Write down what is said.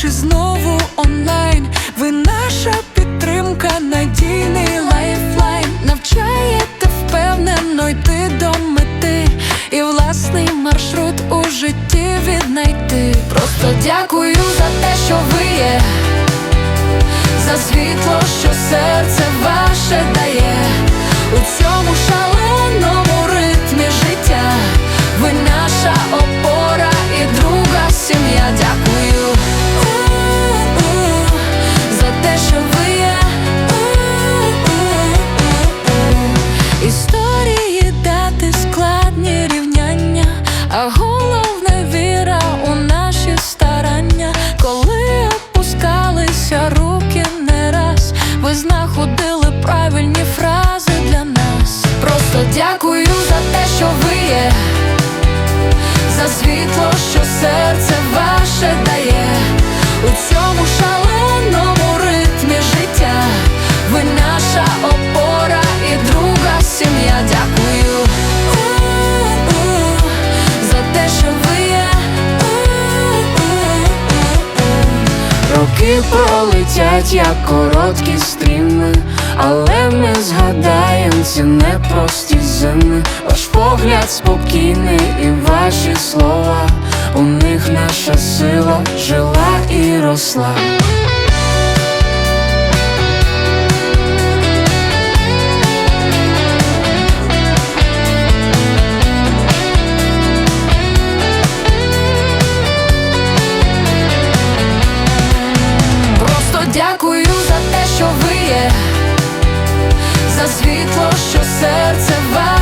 чи знову онлайн? Ви наша підтримка, надійний лайфлайн. Навчаєте впевнено йти до мети і власний маршрут у житті віднайти. Просто дякую за те, що ви є, за світло, що серце а головне віра у наші старання, коли опускалися руки не раз, ви знаходили правильні фрази для нас. Просто дякую за те, що ви є, за світло, що. Роки пролетять, як короткі стріми, але ми згадаємо ці непрості зими. Ваш погляд спокійний і ваші слова. У них наша сила жила і росла. Дякую за те, що ви є, за світло, що серце вам.